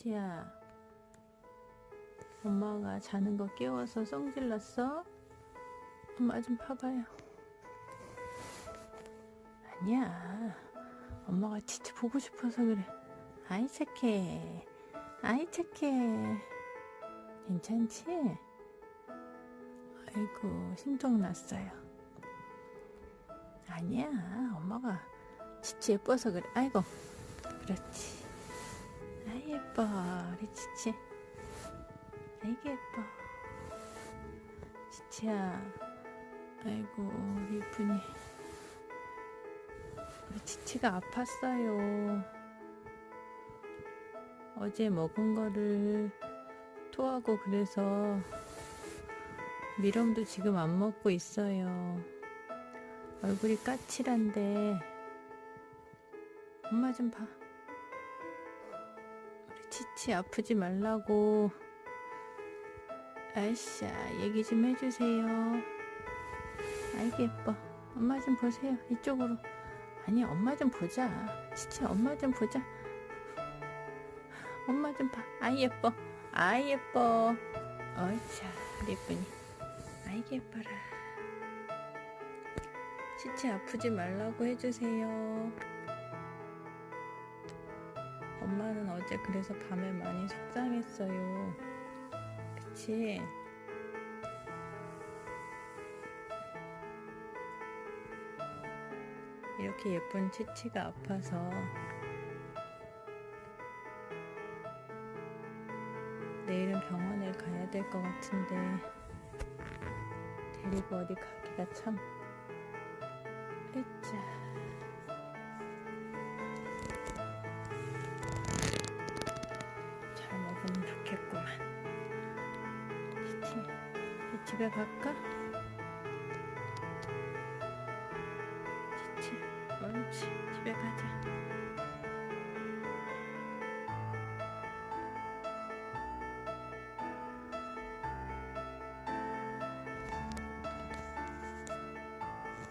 치치야. 엄마가 자는 거 깨워서 성질났어? 엄마 좀 봐봐요. 아니야. 엄마가 치치 보고 싶어서 그래. 아이 착해. 아이 착해. 괜찮지? 아이고 심통 났어요. 아니야. 엄마가 치치 예뻐서 그래. 아이고. 그렇지. 예뻐. 우리 치치. 아이고 예뻐. 치치야. 아이고 우리 이쁜이. 우리 치치가 아팠어요. 어제 먹은 거를 토하고 그래서 미럼도 지금 안 먹고 있어요. 얼굴이 까칠한데 엄마 좀 봐. 치치 아프지 말라고 아이샤 얘기 좀 해주세요. 아이고 예뻐. 엄마 좀 보세요. 이쪽으로. 아니 엄마 좀 보자. 치치 엄마 좀 보자. 엄마 좀 봐. 아이 예뻐. 아이 예뻐. 어이차 우리 예쁘니. 아이고 예뻐라. 치치 아프지 말라고 해주세요. 엄마는 어제 그래서 밤에 많이 속상했어요. 그치? 이렇게 예쁜 치치가 아파서 내일은 병원에 가야 될 것 같은데 데리고 어디 가기가 참 으짜 잘 먹으